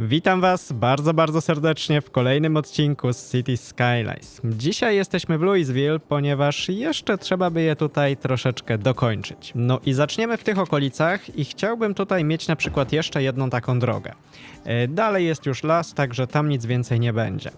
Witam Was bardzo, bardzo serdecznie w kolejnym odcinku z City Skylines. Dzisiaj jesteśmy w Louisville, ponieważ jeszcze trzeba by je tutaj troszeczkę dokończyć. No i zaczniemy w tych okolicach i chciałbym tutaj mieć na przykład jeszcze jedną taką drogę. E, Dalej jest już las, także tam nic więcej nie będzie.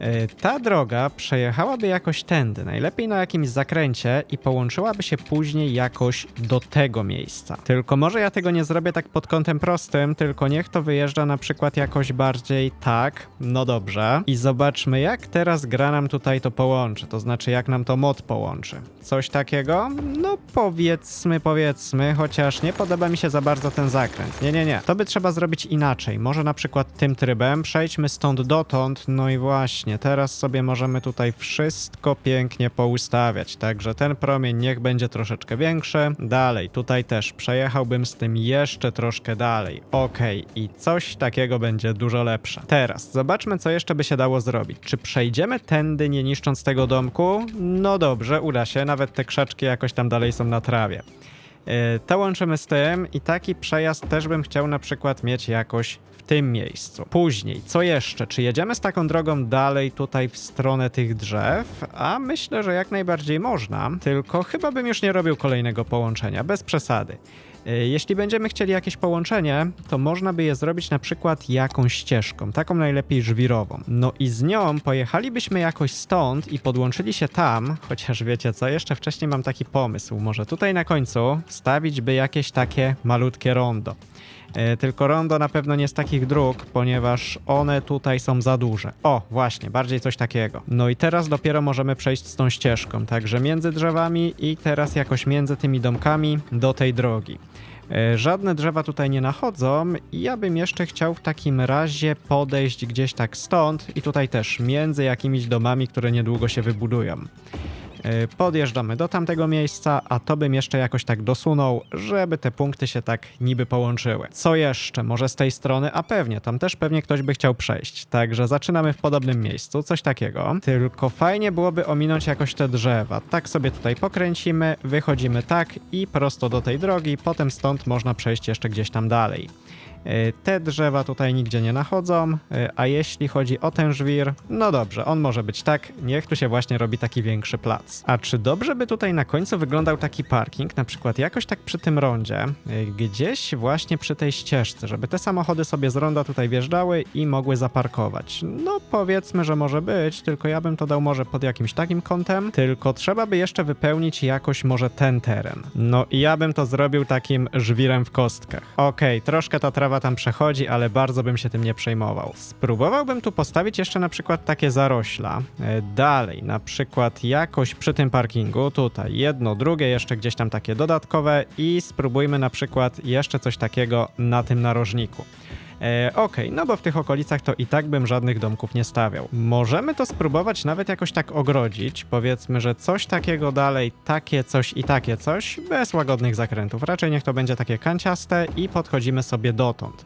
E, Ta droga przejechałaby jakoś tędy, najlepiej na jakimś zakręcie i połączyłaby się później jakoś do tego miejsca. Tylko może ja tego nie zrobię tak pod kątem prostym, tylko niech to wyjeżdża na przykład jakoś bardziej tak, no dobrze. I zobaczmy jak teraz gra nam tutaj to połączy, to znaczy jak nam to mod połączy. Coś takiego? No powiedzmy, powiedzmy, chociaż nie podoba mi się za bardzo ten zakręt. Nie, nie, nie. To by trzeba zrobić inaczej. Może na przykład tym trybem, przejdźmy stąd dotąd, no i właśnie, teraz sobie możemy tutaj wszystko pięknie poustawiać. Także ten promień niech będzie troszeczkę większy. Dalej, tutaj też przejechałbym z tym jeszcze troszkę dalej. Okej, i coś takiego będzie dużo lepsze. Teraz, zobaczmy co jeszcze by się dało zrobić. Czy przejdziemy tędy nie niszcząc tego domku? No dobrze, uda się, nawet te krzaczki jakoś tam dalej są na trawie. Yy, To łączymy z tym i taki przejazd też bym chciał na przykład mieć jakoś w tym miejscu. Później, co jeszcze? Czy jedziemy z taką drogą dalej tutaj w stronę tych drzew? A myślę, że jak najbardziej można, tylko chyba bym już nie robił kolejnego połączenia, bez przesady. Yy, Jeśli będziemy chcieli jakieś połączenie, to można by je zrobić na przykład jakąś ścieżką, taką najlepiej żwirową. No i z nią pojechalibyśmy jakoś stąd i podłączyli się tam, chociaż wiecie co, jeszcze wcześniej mam taki pomysł, może tutaj na końcu wstawić by jakieś takie malutkie rondo. E, Tylko rondo na pewno nie z takich dróg, ponieważ one tutaj są za duże. O, właśnie, bardziej coś takiego. No i teraz dopiero możemy przejść z tą ścieżką, także między drzewami i teraz jakoś między tymi domkami do tej drogi. E, Żadne drzewa tutaj nie nachodzą i ja bym jeszcze chciał w takim razie podejść gdzieś tak stąd i tutaj też między jakimiś domami, które niedługo się wybudują. E, Podjeżdżamy do tamtego miejsca, a to bym jeszcze jakoś tak dosunął, żeby te punkty się tak niby połączyły. Co jeszcze? Może z tej strony? A pewnie, tam też pewnie ktoś by chciał przejść. Także zaczynamy w podobnym miejscu, coś takiego. Tylko fajnie byłoby ominąć jakoś te drzewa. Tak sobie tutaj pokręcimy, wychodzimy tak i prosto do tej drogi, potem stąd można przejść jeszcze gdzieś tam dalej. E, Te drzewa tutaj nigdzie nie nachodzą, e, a jeśli chodzi o ten żwir, no dobrze, on może być tak, niech tu się właśnie robi taki większy plac. A czy dobrze by tutaj na końcu wyglądał taki parking, na przykład jakoś tak przy tym rondzie, e, gdzieś właśnie przy tej ścieżce, żeby te samochody sobie z ronda tutaj wjeżdżały i mogły zaparkować? No powiedzmy, że może być, tylko ja bym to dał może pod jakimś takim kątem, tylko trzeba by jeszcze wypełnić jakoś może ten teren. No i ja bym to zrobił takim żwirem w kostkach. Okej, troszkę ta trawa tam przechodzi, ale bardzo bym się tym nie przejmował. Spróbowałbym tu postawić jeszcze na przykład takie zarośla. E, Dalej, na przykład jakoś przy tym parkingu, tutaj jedno, drugie, jeszcze gdzieś tam takie dodatkowe i spróbujmy na przykład jeszcze coś takiego na tym narożniku. E, Okej, no bo w tych okolicach to i tak bym żadnych domków nie stawiał. Możemy to spróbować nawet jakoś tak ogrodzić. Powiedzmy, że coś takiego dalej, takie coś i takie coś, bez łagodnych zakrętów. Raczej niech to będzie takie kanciaste i podchodzimy sobie dotąd.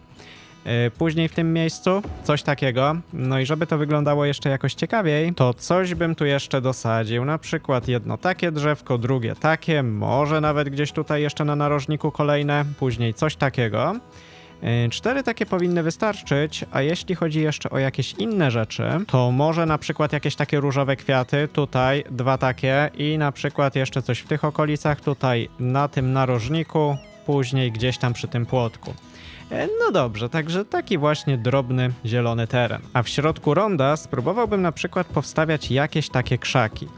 E, Później w tym miejscu coś takiego. No i żeby to wyglądało jeszcze jakoś ciekawiej, to coś bym tu jeszcze dosadził. Na przykład jedno takie drzewko, drugie takie, może nawet gdzieś tutaj jeszcze na narożniku kolejne, później coś takiego. E, Cztery takie powinny wystarczyć, a jeśli chodzi jeszcze o jakieś inne rzeczy, to może na przykład jakieś takie różowe kwiaty, tutaj dwa takie i na przykład jeszcze coś w tych okolicach, tutaj na tym narożniku, później gdzieś tam przy tym płotku. E, No dobrze, także taki właśnie drobny, zielony teren. A w środku ronda spróbowałbym na przykład powstawiać jakieś takie krzaki.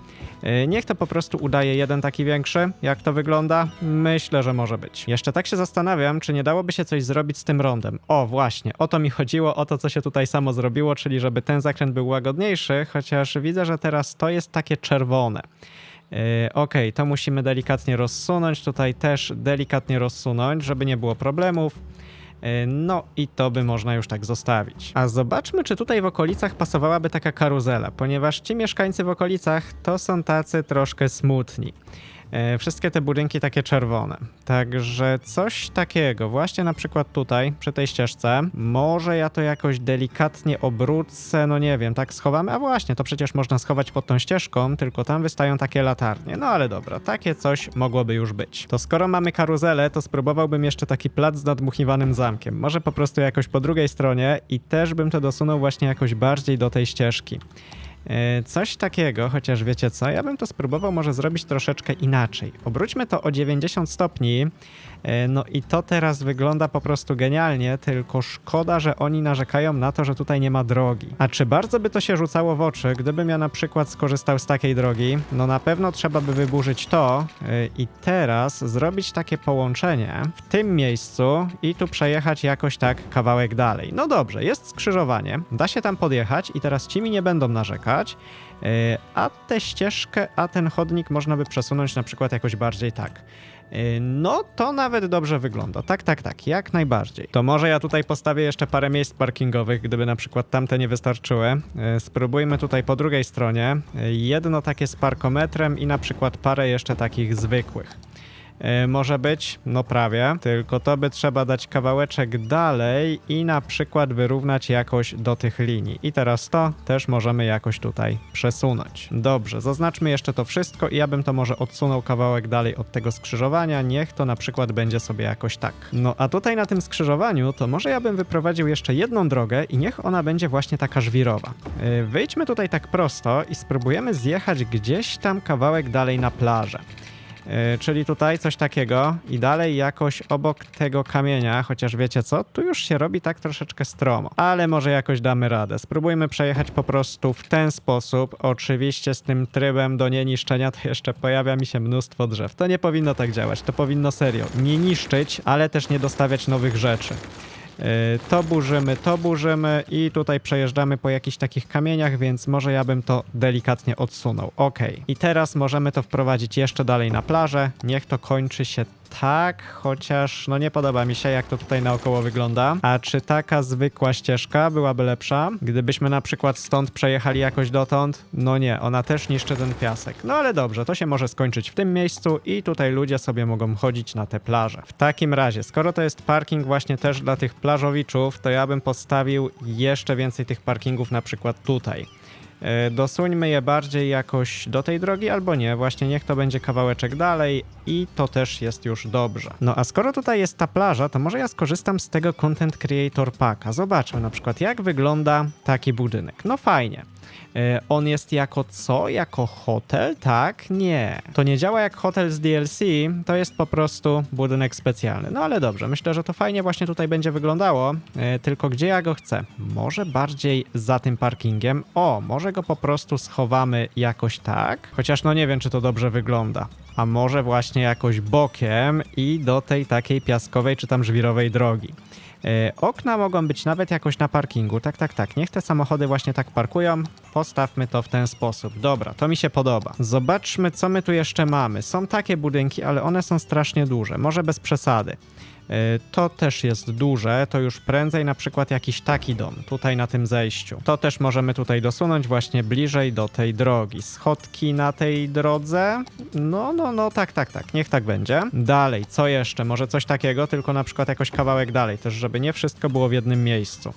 E, Niech to po prostu udaje jeden taki większy. Jak to wygląda? Myślę, że może być. Jeszcze tak się zastanawiam, czy nie dałoby się coś zrobić z tym rondem. O, właśnie, o to mi chodziło, o to, co się tutaj samo zrobiło, czyli żeby ten zakręt był łagodniejszy, chociaż widzę, że teraz to jest takie czerwone. Yy, Okej, to musimy delikatnie rozsunąć, tutaj też delikatnie rozsunąć, żeby nie było problemów. Yy, No i to by można już tak zostawić. A zobaczmy, czy tutaj w okolicach pasowałaby taka karuzela, ponieważ ci mieszkańcy w okolicach to są tacy troszkę smutni. E, wszystkie te budynki takie czerwone. Także coś takiego, właśnie na przykład tutaj, przy tej ścieżce, może ja to jakoś delikatnie obrócę, no nie wiem, tak schowamy, a właśnie, to przecież można schować pod tą ścieżką, tylko tam wystają takie latarnie. No ale dobra, takie coś mogłoby już być. To skoro mamy karuzelę, to spróbowałbym jeszcze taki plac z nadmuchiwanym zamkiem. Może po prostu jakoś po drugiej stronie i też bym to dosunął właśnie jakoś bardziej do tej ścieżki. E, Coś takiego, chociaż wiecie co, ja bym to spróbował może zrobić troszeczkę inaczej. Obróćmy to o 90 stopni, no i to teraz wygląda po prostu genialnie, tylko szkoda, że oni narzekają na to, że tutaj nie ma drogi. A czy bardzo by to się rzucało w oczy, gdybym ja na przykład skorzystał z takiej drogi? No na pewno trzeba by wyburzyć to e, i teraz zrobić takie połączenie w tym miejscu i tu przejechać jakoś tak kawałek dalej. No dobrze, jest skrzyżowanie, da się tam podjechać i teraz ci mi nie będą narzekać, e, a tę ścieżkę, a ten chodnik można by przesunąć na przykład jakoś bardziej tak. E, No, to nawet dobrze wygląda. Tak, tak, tak, jak najbardziej. To może ja tutaj postawię jeszcze parę miejsc parkingowych, gdyby na przykład tamte nie wystarczyły. E, Spróbujmy tutaj po drugiej stronie. E, Jedno takie z parkometrem i na przykład parę jeszcze takich zwykłych. E, Może być, no prawie, tylko to by trzeba dać kawałeczek dalej i na przykład wyrównać jakoś do tych linii. I teraz to też możemy jakoś tutaj przesunąć. Dobrze, zaznaczmy jeszcze to wszystko i ja bym to może odsunął kawałek dalej od tego skrzyżowania. Niech to na przykład będzie sobie jakoś tak. No a tutaj na tym skrzyżowaniu to może ja bym wyprowadził jeszcze jedną drogę i niech ona będzie właśnie taka żwirowa. E, Wyjdźmy tutaj tak prosto i spróbujemy zjechać gdzieś tam kawałek dalej na plażę. Yy, czyli tutaj coś takiego i dalej jakoś obok tego kamienia, chociaż wiecie co, tu już się robi tak troszeczkę stromo, ale może jakoś damy radę. Spróbujmy przejechać po prostu w ten sposób. Oczywiście z tym trybem do nieniszczenia to jeszcze pojawia mi się mnóstwo drzew. To nie powinno tak działać, to powinno serio nie niszczyć, ale też nie dostawiać nowych rzeczy. Yy, To burzymy, to burzymy i tutaj przejeżdżamy po jakichś takich kamieniach, więc może ja bym to delikatnie odsunął. Ok. I teraz możemy to wprowadzić jeszcze dalej na plażę. Niech to kończy się tak, chociaż no nie podoba mi się jak to tutaj naokoło wygląda. A czy taka zwykła ścieżka byłaby lepsza? Gdybyśmy na przykład stąd przejechali jakoś dotąd? No nie, ona też niszczy ten piasek. No ale dobrze, to się może skończyć w tym miejscu i tutaj ludzie sobie mogą chodzić na te plaże. W takim razie, skoro to jest parking właśnie też dla tych plażowiczów, to ja bym postawił jeszcze więcej tych parkingów na przykład tutaj. E, Dosuńmy je bardziej jakoś do tej drogi, albo nie, właśnie niech to będzie kawałeczek dalej i to też jest już dobrze. No a skoro tutaj jest ta plaża, to może ja skorzystam z tego Content Creator Packa. Zobaczmy na przykład, jak wygląda taki budynek. No fajnie. E, On jest jako co? Jako hotel? Tak? Nie. To nie działa jak hotel z DLC, to jest po prostu budynek specjalny. No ale dobrze, myślę, że to fajnie właśnie tutaj będzie wyglądało. E, Tylko gdzie ja go chcę? Może bardziej za tym parkingiem? O, może go po prostu schowamy jakoś tak? Chociaż no nie wiem, czy to dobrze wygląda. A może właśnie jakoś bokiem i do tej takiej piaskowej czy tam żwirowej drogi. E, Okna mogą być nawet jakoś na parkingu. Tak, tak, tak. Niech te samochody właśnie tak parkują. Postawmy to w ten sposób. Dobra, to mi się podoba. Zobaczmy, co my tu jeszcze mamy. Są takie budynki, ale one są strasznie duże. Może bez przesady. E, To też jest duże, to już prędzej na przykład jakiś taki dom, tutaj na tym zejściu. To też możemy tutaj dosunąć właśnie bliżej do tej drogi. Schodki na tej drodze? No, no, no, tak, tak, tak, niech tak będzie. Dalej, co jeszcze? Może coś takiego, tylko na przykład jakoś kawałek dalej, też żeby nie wszystko było w jednym miejscu.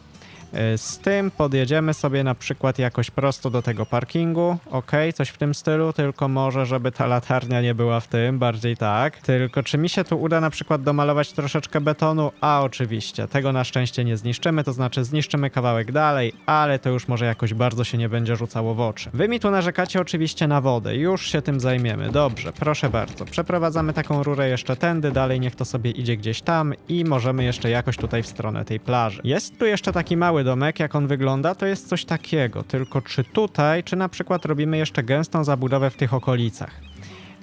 E, Z tym podjedziemy sobie na przykład jakoś prosto do tego parkingu. Ok, coś w tym stylu, tylko może, żeby ta latarnia nie była w tym, bardziej tak. Tylko czy mi się tu uda na przykład domalować troszeczkę betonu? A oczywiście, tego na szczęście nie zniszczymy, to znaczy zniszczymy kawałek dalej, ale to już może jakoś bardzo się nie będzie rzucało w oczy. Wy mi tu narzekacie oczywiście na wodę, już się tym zajmiemy. Dobrze, proszę bardzo. Przeprowadzamy taką rurę jeszcze tędy, dalej niech to sobie idzie gdzieś tam i możemy jeszcze jakoś tutaj w stronę tej plaży. Jest tu jeszcze taki mały domek, jak on wygląda, to jest coś takiego, tylko czy tutaj, czy na przykład robimy jeszcze gęstą zabudowę w tych okolicach.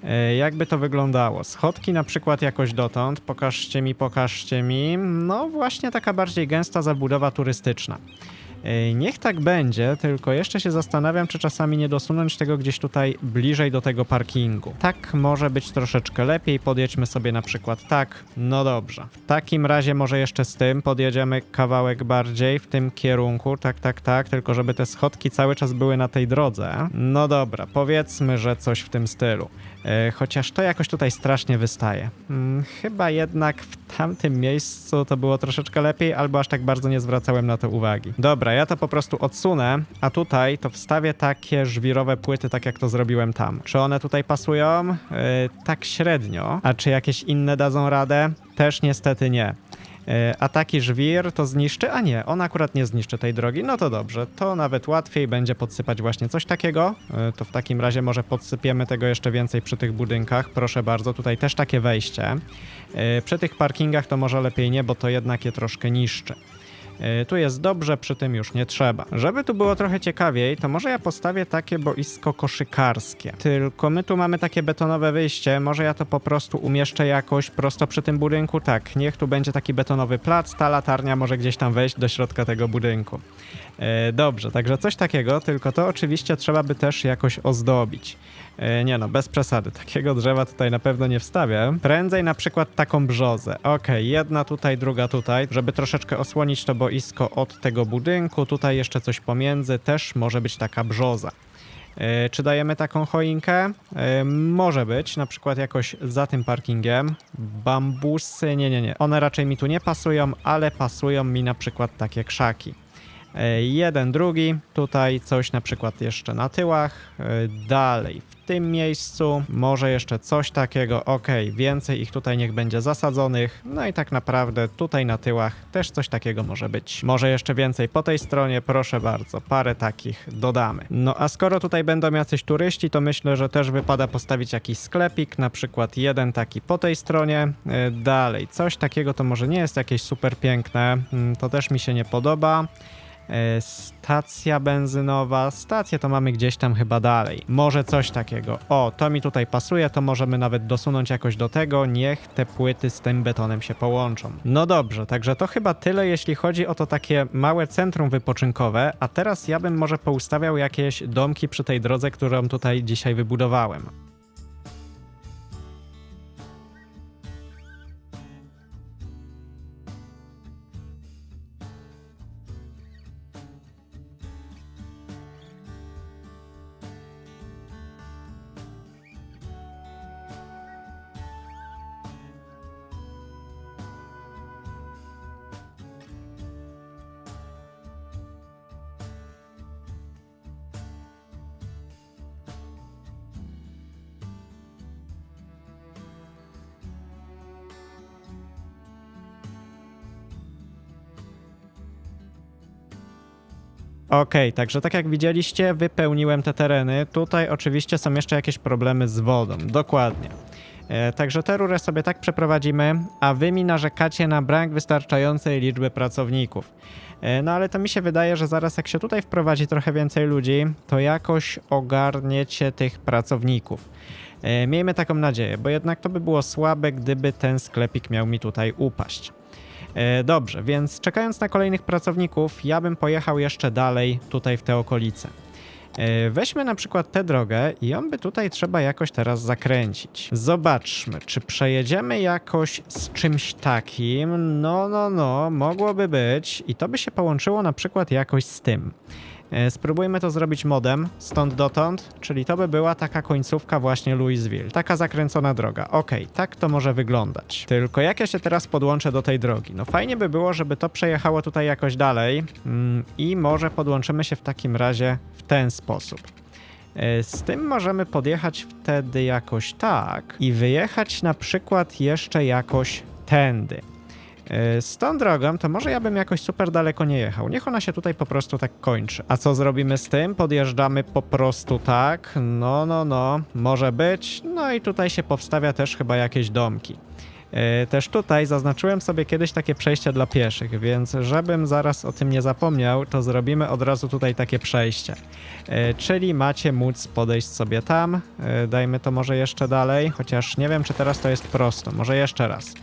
E, Jakby to wyglądało? Schodki na przykład jakoś dotąd, pokażcie mi, pokażcie mi. No właśnie taka bardziej gęsta zabudowa turystyczna. E, Niech tak będzie, tylko jeszcze się zastanawiam, czy czasami nie dosunąć tego gdzieś tutaj bliżej do tego parkingu. Tak może być troszeczkę lepiej, podjedźmy sobie na przykład tak. No dobrze. W takim razie może jeszcze z tym podjedziemy kawałek bardziej w tym kierunku, tak, tak, tak, tylko żeby te schodki cały czas były na tej drodze. No dobra, powiedzmy, że coś w tym stylu. E, chociaż to jakoś tutaj strasznie wystaje. Hmm, chyba jednak w tamtym miejscu to było troszeczkę lepiej, albo aż tak bardzo nie zwracałem na to uwagi. Dobra, ja to po prostu odsunę, a tutaj to wstawię takie żwirowe płyty, tak jak to zrobiłem tam. Czy one tutaj pasują? E, tak średnio. A czy jakieś inne dadzą radę? Też niestety nie. E, A taki żwir to zniszczy? A nie, on akurat nie zniszczy tej drogi. No to dobrze, to nawet łatwiej będzie podsypać właśnie coś takiego. E, To w takim razie może podsypiemy tego jeszcze więcej przy tych budynkach. Proszę bardzo, tutaj też takie wejście. E, Przy tych parkingach to może lepiej nie, bo to jednak je troszkę niszczy. E, Tu jest dobrze, przy tym już nie trzeba. Żeby tu było trochę ciekawiej, to może ja postawię takie boisko koszykarskie. Tylko my tu mamy takie betonowe wyjście, może ja to po prostu umieszczę jakoś prosto przy tym budynku. Tak, niech tu będzie taki betonowy plac, ta latarnia może gdzieś tam wejść do środka tego budynku. E, dobrze, także coś takiego, tylko to oczywiście trzeba by też jakoś ozdobić. E, nie no, bez przesady, takiego drzewa tutaj na pewno nie wstawię. Prędzej na przykład taką brzozę. Okej, jedna tutaj, druga tutaj, żeby troszeczkę osłonić to boisko od tego budynku. Tutaj jeszcze coś pomiędzy, też może być taka brzoza. E, Czy dajemy taką choinkę? E, Może być, na przykład jakoś za tym parkingiem. Bambusy, nie, nie, nie. One raczej mi tu nie pasują, ale pasują mi na przykład takie krzaki. E, Jeden, drugi, tutaj coś na przykład jeszcze na tyłach, e, dalej w tym miejscu, może jeszcze coś takiego, ok, więcej ich tutaj niech będzie zasadzonych, no i tak naprawdę tutaj na tyłach też coś takiego może być. Może jeszcze więcej po tej stronie, proszę bardzo, parę takich dodamy. No a skoro tutaj będą jacyś turyści, to myślę, że też wypada postawić jakiś sklepik, na przykład jeden taki po tej stronie, E, dalej, coś takiego to może nie jest jakieś super piękne, mm, to też mi się nie podoba. E, Stacja benzynowa. Stację to mamy gdzieś tam chyba dalej. Może coś takiego. O, to mi tutaj pasuje, to możemy nawet dosunąć jakoś do tego. Niech te płyty z tym betonem się połączą. No dobrze, także to chyba tyle, jeśli chodzi o to takie małe centrum wypoczynkowe. A teraz ja bym może poustawiał jakieś domki przy tej drodze, którą tutaj dzisiaj wybudowałem. Okej, także tak jak widzieliście, wypełniłem te tereny. Tutaj oczywiście są jeszcze jakieś problemy z wodą. Dokładnie. E, także tę rurę sobie tak przeprowadzimy, a wy mi narzekacie na brak wystarczającej liczby pracowników. E, no ale to mi się wydaje, że zaraz jak się tutaj wprowadzi trochę więcej ludzi, to jakoś ogarniecie tych pracowników. E, miejmy taką nadzieję, bo jednak to by było słabe, gdyby ten sklepik miał mi tutaj upaść. E, Dobrze, więc czekając na kolejnych pracowników, ja bym pojechał jeszcze dalej tutaj w te okolice. E, Weźmy na przykład tę drogę i ją by tutaj trzeba jakoś teraz zakręcić. Zobaczmy, czy przejedziemy jakoś z czymś takim. No, no, no, mogłoby być i to by się połączyło na przykład jakoś z tym. E, Spróbujmy to zrobić modem stąd dotąd, czyli to by była taka końcówka właśnie Louisville. Taka zakręcona droga. Okej, tak to może wyglądać. Tylko jak ja się teraz podłączę do tej drogi? No fajnie by było, żeby to przejechało tutaj jakoś dalej mm, i może podłączymy się w takim razie w ten sposób. E, Z tym możemy podjechać wtedy jakoś tak i wyjechać na przykład jeszcze jakoś tędy. E, Z tą drogą to może ja bym jakoś super daleko nie jechał. Niech ona się tutaj po prostu tak kończy. A co zrobimy z tym? Podjeżdżamy po prostu tak. No, no, no. Może być. No i tutaj się powstawia też chyba jakieś domki. E, Też tutaj zaznaczyłem sobie kiedyś takie przejście dla pieszych, więc żebym zaraz o tym nie zapomniał, to zrobimy od razu tutaj takie przejście. E, Czyli macie móc podejść sobie tam. E, Dajmy to może jeszcze dalej, chociaż nie wiem, czy teraz to jest prosto. Może jeszcze raz.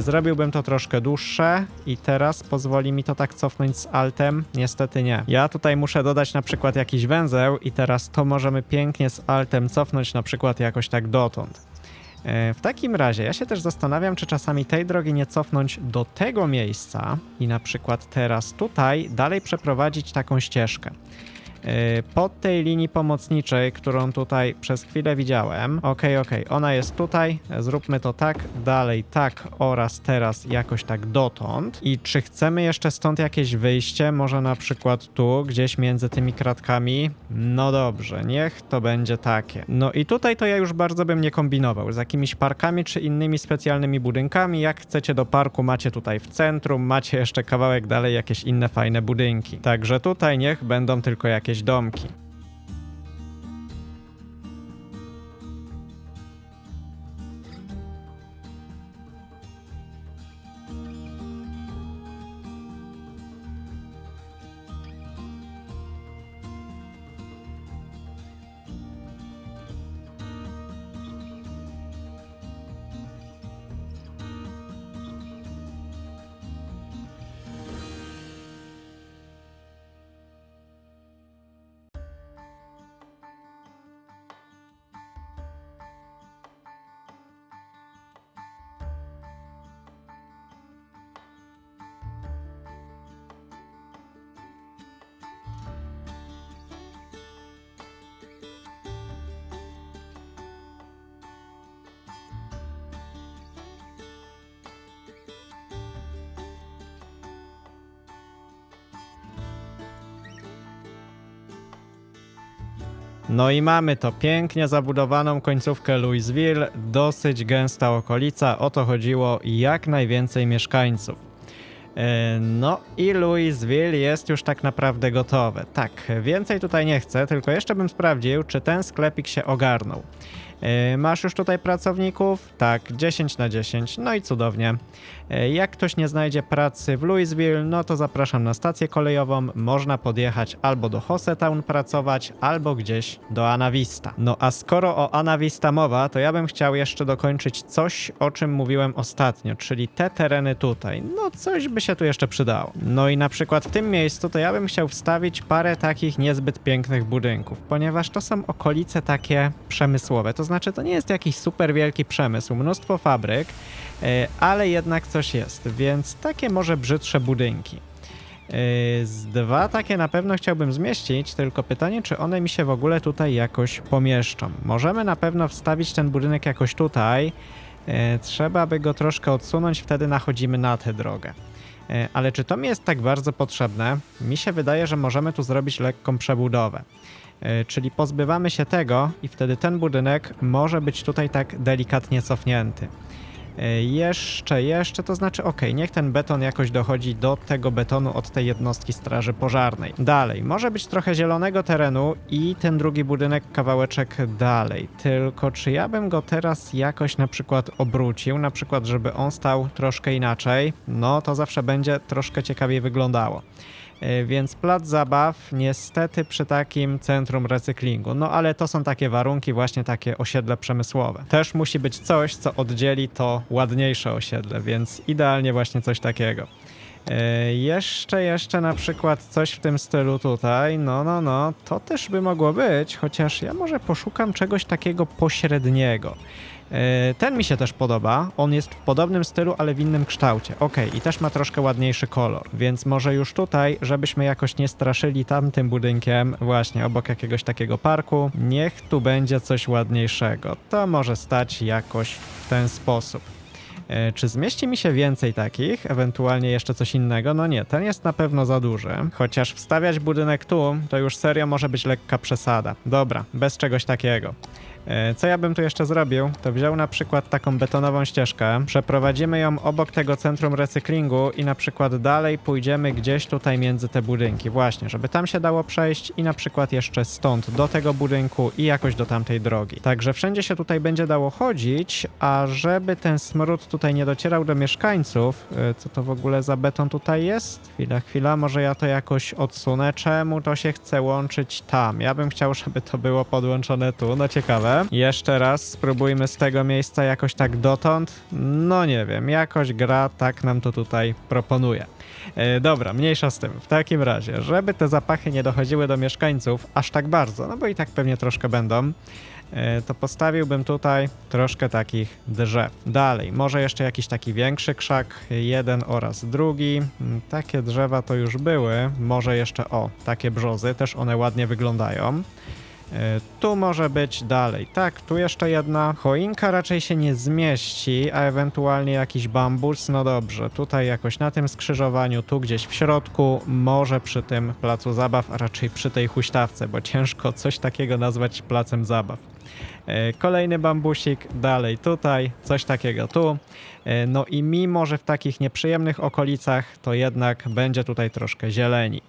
Zrobiłbym to troszkę dłuższe i teraz pozwoli mi to tak cofnąć z altem? Niestety nie. Ja tutaj muszę dodać na przykład jakiś węzeł i teraz to możemy pięknie z altem cofnąć na przykład jakoś tak dotąd. E, W takim razie ja się też zastanawiam, czy czasami tej drogi nie cofnąć do tego miejsca i na przykład teraz tutaj dalej przeprowadzić taką ścieżkę. Yy, pod tej linii pomocniczej, którą tutaj przez chwilę widziałem. Okej, okej, ona jest tutaj. Zróbmy to tak, dalej tak oraz teraz jakoś tak dotąd. I czy chcemy jeszcze stąd jakieś wyjście? Może na przykład tu, gdzieś między tymi kratkami? No dobrze, niech to będzie takie. No i tutaj to ja już bardzo bym nie kombinował z jakimiś parkami czy innymi specjalnymi budynkami. Jak chcecie do parku, macie tutaj w centrum, macie jeszcze kawałek dalej jakieś inne fajne budynki. Także tutaj niech będą tylko jakieś domki. No i mamy to pięknie zabudowaną końcówkę Louisville, dosyć gęsta okolica, o to chodziło jak najwięcej mieszkańców. E, No i Louisville jest już tak naprawdę gotowe. Tak, więcej tutaj nie chcę, tylko jeszcze bym sprawdził, czy ten sklepik się ogarnął. E, Masz już tutaj pracowników? Tak, 10 na 10, no i cudownie. E, Jak ktoś nie znajdzie pracy w Louisville, no to zapraszam na stację kolejową. Można podjechać albo do Hossetown pracować, albo gdzieś do Anavista. No a skoro o Anavista mowa, to ja bym chciał jeszcze dokończyć coś, o czym mówiłem ostatnio, czyli te tereny tutaj. No coś by się tu jeszcze przydało. No i na przykład w tym miejscu to ja bym chciał wstawić parę takich niezbyt pięknych budynków, ponieważ to są okolice takie przemysłowe. To znaczy to nie jest jakiś super wielki przemysł, mnóstwo fabryk, e, ale jednak coś jest, więc takie może brzydsze budynki. Yy, Z dwa takie na pewno chciałbym zmieścić, tylko pytanie, czy one mi się w ogóle tutaj jakoś pomieszczą. Możemy na pewno wstawić ten budynek jakoś tutaj. Yy, Trzeba by go troszkę odsunąć, wtedy nachodzimy na tę drogę. Ale czy to mi jest tak bardzo potrzebne? Mi się wydaje, że możemy tu zrobić lekką przebudowę. Yy, Czyli pozbywamy się tego i wtedy ten budynek może być tutaj tak delikatnie cofnięty. E, Jeszcze, jeszcze, to znaczy, ok, niech ten beton jakoś dochodzi do tego betonu od tej jednostki straży pożarnej. Dalej, może być trochę zielonego terenu i ten drugi budynek kawałeczek dalej. Tylko czy ja bym go teraz jakoś na przykład obrócił, na przykład, żeby on stał troszkę inaczej, no to zawsze będzie troszkę ciekawiej wyglądało. E, Więc plac zabaw niestety przy takim centrum recyklingu. No ale to są takie warunki, właśnie takie osiedle przemysłowe. Też musi być coś, co oddzieli to ładniejsze osiedle, więc idealnie właśnie coś takiego. E, jeszcze, jeszcze na przykład coś w tym stylu tutaj, no, no, no, to też by mogło być, chociaż ja może poszukam czegoś takiego pośredniego. E, Ten mi się też podoba. On jest w podobnym stylu, ale w innym kształcie. Ok, i też ma troszkę ładniejszy kolor, więc może już tutaj, żebyśmy jakoś nie straszyli tamtym budynkiem, właśnie obok jakiegoś takiego parku, niech tu będzie coś ładniejszego. To może stać jakoś w ten sposób. E, Czy zmieści mi się więcej takich, ewentualnie jeszcze coś innego? No nie, ten jest na pewno za duży. Chociaż wstawiać budynek tu, to już serio może być lekka przesada. Dobra, bez czegoś takiego. E, Co ja bym tu jeszcze zrobił, to wziął na przykład taką betonową ścieżkę, przeprowadzimy ją obok tego centrum recyklingu i na przykład dalej pójdziemy gdzieś tutaj między te budynki, właśnie, żeby tam się dało przejść i na przykład jeszcze stąd do tego budynku i jakoś do tamtej drogi. Także wszędzie się tutaj będzie dało chodzić, a żeby ten smród tutaj nie docierał do mieszkańców, e, co to w ogóle za beton tutaj jest? Chwila, chwila, może ja to jakoś odsunę. Czemu to się chce łączyć tam? Ja bym chciał, żeby to było podłączone tu, no ciekawe. Jeszcze raz spróbujmy z tego miejsca jakoś tak dotąd. No nie wiem, jakoś gra tak nam to tutaj proponuje. E, dobra, mniejsza z tym. W takim razie, żeby te zapachy nie dochodziły do mieszkańców aż tak bardzo, no bo i tak pewnie troszkę będą, e, to postawiłbym tutaj troszkę takich drzew. Dalej, może jeszcze jakiś taki większy krzak, jeden oraz drugi. Mm, Takie drzewa to już były, może jeszcze o, takie brzozy, też one ładnie wyglądają. E, Tu może być dalej. Tak, tu jeszcze jedna. Choinka raczej się nie zmieści, a ewentualnie jakiś bambus. No dobrze, tutaj jakoś na tym skrzyżowaniu, tu gdzieś w środku, może przy tym placu zabaw, a raczej przy tej huśtawce, bo ciężko coś takiego nazwać placem zabaw. E, Kolejny bambusik, dalej tutaj, coś takiego tu. E, No i mimo, że w takich nieprzyjemnych okolicach, to jednak będzie tutaj troszkę zieleni.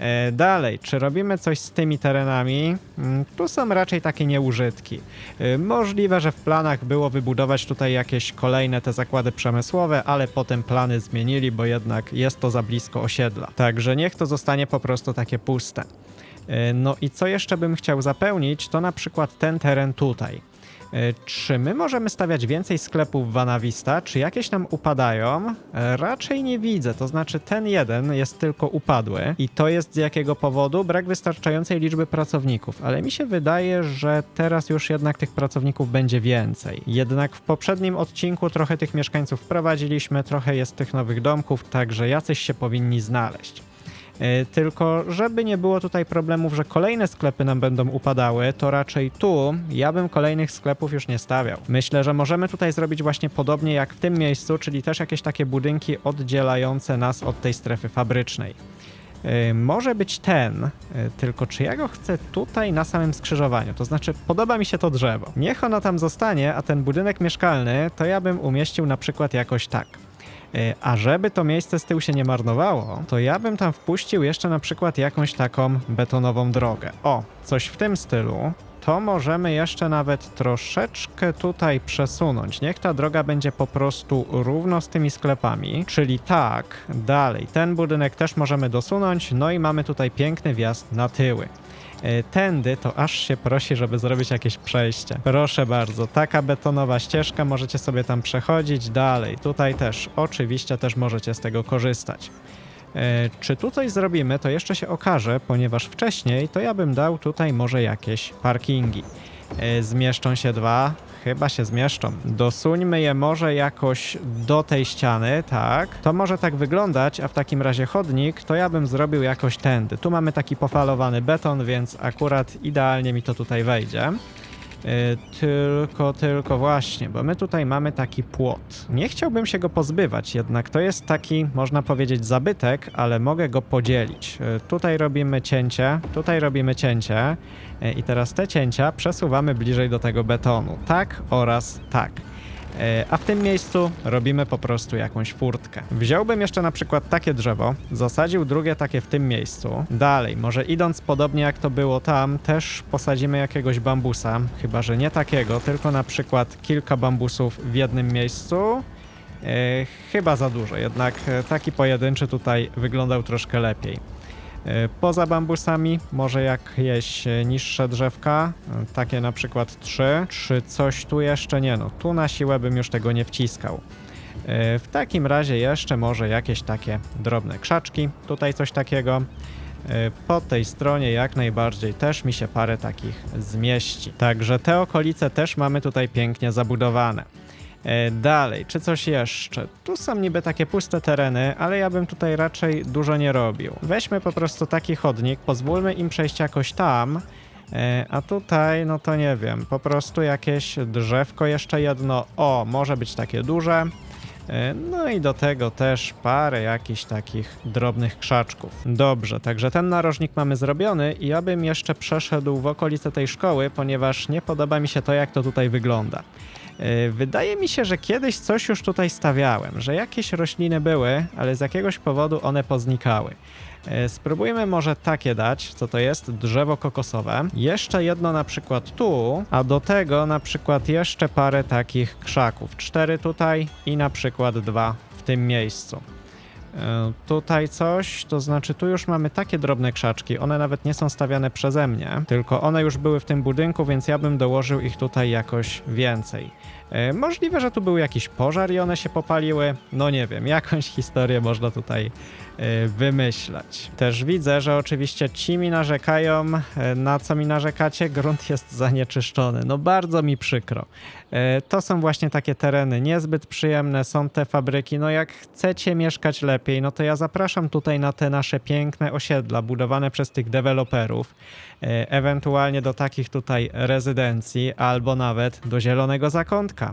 E, Dalej, czy robimy coś z tymi terenami? Mm, Tu są raczej takie nieużytki. E, Możliwe, że w planach było wybudować tutaj jakieś kolejne te zakłady przemysłowe, ale potem plany zmienili, bo jednak jest to za blisko osiedla. Także niech to zostanie po prostu takie puste. E, No i co jeszcze bym chciał zapełnić, to na przykład ten teren tutaj. E, Czy my możemy stawiać więcej sklepów w Vanavista? Czy jakieś nam upadają? E, Raczej nie widzę, to znaczy ten jeden jest tylko upadły. I to jest z jakiego powodu? Brak wystarczającej liczby pracowników, ale mi się wydaje, że teraz już jednak tych pracowników będzie więcej. Jednak w poprzednim odcinku trochę tych mieszkańców wprowadziliśmy, trochę jest tych nowych domków, także jacyś się powinni znaleźć. E, Tylko, żeby nie było tutaj problemów, że kolejne sklepy nam będą upadały, to raczej tu ja bym kolejnych sklepów już nie stawiał. Myślę, że możemy tutaj zrobić właśnie podobnie jak w tym miejscu, czyli też jakieś takie budynki oddzielające nas od tej strefy fabrycznej. E, Może być ten, e, tylko czy ja go chcę tutaj na samym skrzyżowaniu? To znaczy, podoba mi się to drzewo. Niech ono tam zostanie, a ten budynek mieszkalny to ja bym umieścił na przykład jakoś tak. E, A żeby to miejsce z tyłu się nie marnowało, to ja bym tam wpuścił jeszcze na przykład jakąś taką betonową drogę. O, coś w tym stylu. To możemy jeszcze nawet troszeczkę tutaj przesunąć. Niech ta droga będzie po prostu równo z tymi sklepami. Czyli tak, dalej. Ten budynek też możemy dosunąć. No i mamy tutaj piękny wjazd na tyły. E, Tędy to aż się prosi, żeby zrobić jakieś przejście. Proszę bardzo, taka betonowa ścieżka, możecie sobie tam przechodzić dalej. Tutaj też, oczywiście też możecie z tego korzystać. E, Czy tu coś zrobimy, to jeszcze się okaże, ponieważ wcześniej to ja bym dał tutaj może jakieś parkingi. E, Zmieszczą się dwa, chyba się zmieszczą. Dosuńmy je może jakoś do tej ściany, tak. To może tak wyglądać, a w takim razie chodnik to ja bym zrobił jakoś tędy. Tu mamy taki pofalowany beton, więc akurat idealnie mi to tutaj wejdzie. Y, Tylko, tylko właśnie, bo my tutaj mamy taki płot. Nie chciałbym się go pozbywać, jednak to jest taki, można powiedzieć, zabytek, ale mogę go podzielić. Y, Tutaj robimy cięcie, tutaj robimy cięcie y, i teraz te cięcia przesuwamy bliżej do tego betonu. Tak oraz tak. E, A w tym miejscu robimy po prostu jakąś furtkę. Wziąłbym jeszcze na przykład takie drzewo, zasadził drugie takie w tym miejscu. Dalej, może idąc podobnie jak to było tam, też posadzimy jakiegoś bambusa. Chyba, że nie takiego, tylko na przykład kilka bambusów w jednym miejscu. E, chyba za dużo, jednak taki pojedynczy tutaj wyglądał troszkę lepiej. E, Poza bambusami może jakieś e, niższe drzewka, e, takie na przykład trzy, czy coś tu jeszcze nie, no tu na siłę bym już tego nie wciskał. W takim razie jeszcze może jakieś takie drobne krzaczki, tutaj coś takiego. Po tej stronie jak najbardziej też mi się parę takich zmieści. Także te okolice też mamy tutaj pięknie zabudowane. E, Dalej, czy coś jeszcze? Tu są niby takie puste tereny, ale ja bym tutaj raczej dużo nie robił. Weźmy po prostu taki chodnik, pozwólmy im przejść jakoś tam, e, a tutaj, no to nie wiem, po prostu jakieś drzewko jeszcze jedno, o, może być takie duże. E, No i do tego też parę jakichś takich drobnych krzaczków. Dobrze, także ten narożnik mamy zrobiony i ja bym jeszcze przeszedł w okolice tej szkoły, ponieważ nie podoba mi się to, jak to tutaj wygląda. E, Wydaje mi się, że kiedyś coś już tutaj stawiałem, że jakieś rośliny były, ale z jakiegoś powodu one poznikały. E, Spróbujmy może takie dać, co to jest? Drzewo kokosowe. Jeszcze jedno na przykład tu, a do tego na przykład jeszcze parę takich krzaków. Cztery tutaj i na przykład dwa w tym miejscu. E, Tutaj coś, to znaczy tu już mamy takie drobne krzaczki, one nawet nie są stawiane przeze mnie, tylko one już były w tym budynku, więc ja bym dołożył ich tutaj jakoś więcej. E, Możliwe, że tu był jakiś pożar i one się popaliły. No nie wiem, jakąś historię można tutaj wymyślać. Też widzę, że oczywiście ci mi narzekają, e, na co mi narzekacie, grunt jest zanieczyszczony. No bardzo mi przykro. E, To są właśnie takie tereny niezbyt przyjemne, są te fabryki. No jak chcecie mieszkać lepiej, no to ja zapraszam tutaj na te nasze piękne osiedla budowane przez tych deweloperów, e, ewentualnie do takich tutaj rezydencji albo nawet do zielonego zakątka.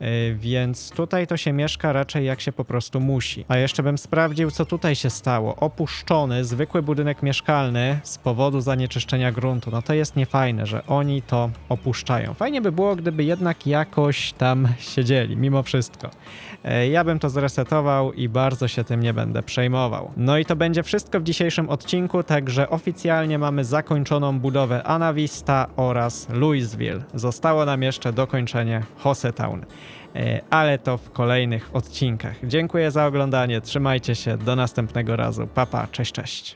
E, Więc tutaj to się mieszka raczej jak się po prostu musi. A jeszcze bym sprawdził, co tutaj się stało. Opuszczony, zwykły budynek mieszkalny z powodu zanieczyszczenia gruntu. No to jest niefajne, że oni to opuszczają. Fajnie by było, gdyby jednak jakoś tam siedzieli, mimo wszystko. E, Ja bym to zresetował i bardzo się tym nie będę przejmował. No i to będzie wszystko w dzisiejszym odcinku, także oficjalnie mamy zakończoną budowę Anavista oraz Louisville. Zostało nam jeszcze dokończenie Hossetown. E, Ale to w kolejnych odcinkach. Dziękuję za oglądanie, trzymajcie się, do następnego razu. Papa, pa, cześć, cześć.